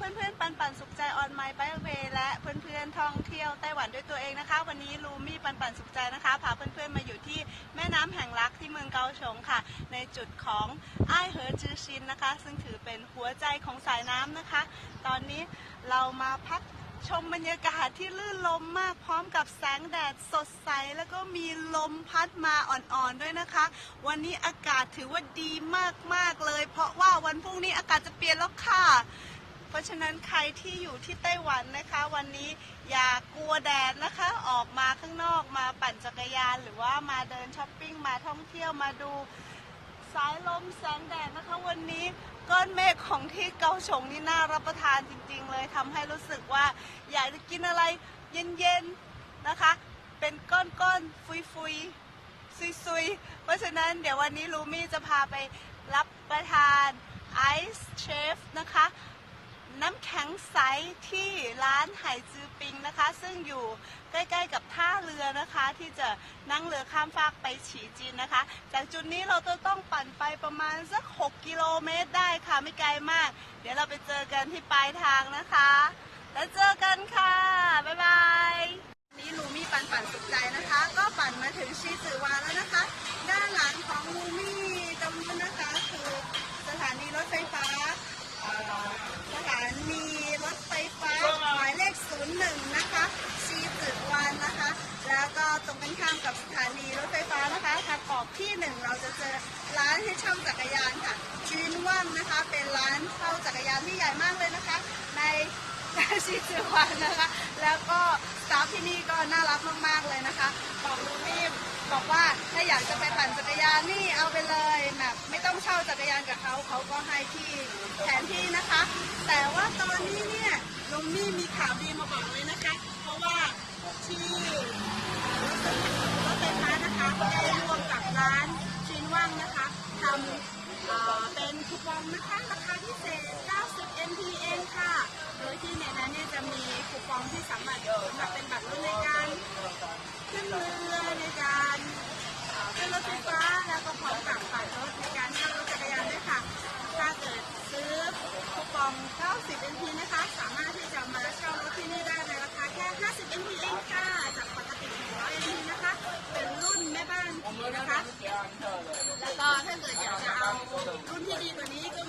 เพื่อนๆ ปันปันสุขใจออนไมล์ไปเวและเพื่อนๆท่องเที่ยวไต้หวันด้วยตัวเองนะคะ วันนี้ลูมี่ปันปันสุขใจนะคะพาเพื่อนๆมาอยู่ที่แม่น้ำแห่งรักที่เมืองเกาฉงค่ะ ในจุดของไอ้ายเหอจือชินนะคะ ซึ่งถือเป็นหัวใจของสายน้ำนะคะ ตอนนี้เรามาพักชมบรรยากาศที่ลื่นลมมากพร้อมกับแสงแดดสดใส แล้วก็มีลมพัดมาอ่อนๆด้วยนะคะ วันนี้อากาศถือว่าดีมากๆเลย เพราะว่าวันพรุ่งนี้อากาศจะเปลี่ยนแล้วค่ะ เพราะฉะนั้นใครที่อยู่ที่ไต้หวันนะคะ วันนี้อย่ากลัวแดดนะคะ ออกมาข้างนอกมาปั่นจักรยาน หรือว่ามาเดินช้อปปิ้งมาท่องเที่ยวมาดูสายลมแสงแดดนะคะ วันนี้ก้อนเมฆของที่เกาฉงนี่น่ารับประทานจริง ๆ เลยทำให้รู้สึกว่า อยากจะกินอะไรเย็นๆนะคะ เป็นก้อนๆฟุยๆซุยๆเพราะฉะนั้นเดี๋ยววันนี้ลูมี่จะพาไปรับประทานไอซ์เชฟนะคะ น้ำแข็งใสที่ร้านไหจือปิงนะคะ ซึ่งอยู่ใกล้ๆกับท่าเรือนะคะ ที่จะนั่งเรือข้ามฟากไปฉีจีนนะคะ จากจุดนี้เราจะต้องปั่นไปประมาณสัก 6 กิโลเมตรได้ค่ะไม่ไกลมาก เดี๋ยวเราไปเจอกันที่ปลายทางนะคะ แล้วเจอกันค่ะ บ๊ายบาย ที่หนึ่งเราจะเจอร้านให้เช่าจักรยานค่ะชีนว่างนะคะ เป็นร้านเช่าจักรยานที่ใหญ่มากเลยนะคะ ในชีตึกวันนะคะ แล้วก็สตาฟที่นี่ก็น่ารักมากๆเลยนะคะ บอกลูกนี่บอกว่าถ้าอยากจะไปปั่นจักรยานนี่เอาไปเลยแบบไม่ต้องเช่าจักรยานกับเขาเขาก็ให้ที่แทนที่นะคะ แต่ว่าตอนนี้เนี่ยลุงมี่มีข่าวดีมาบอกเลยนะคะ เพราะว่าที่ เป็นะคะราคาพิเศษ 90 NT เองค่ะ โดยที่ในนั้นเนี่ยจะมีคูปองที่สามารถสำหรับเป็นบัตรรุ่นในการขึ้นเรือในการขึ้นรถไฟฟ้าแล้วก็พร้อมกับบัตรรถในการเช่ารถจักรยานด้วยค่ะ ถ้าเกิดซื้อคูปอง 90 NT นะคะ สามารถที่จะมาเช่ารถที่นี่ได้ในราคาแค่ 50 NT เองค่ะจากปกติ100 NT นะคะ เป็นรุ่นแม่บ้านนะคะ ก็ถ้าเกิดอยากจะเอารุ่นที่ดีกว่านี้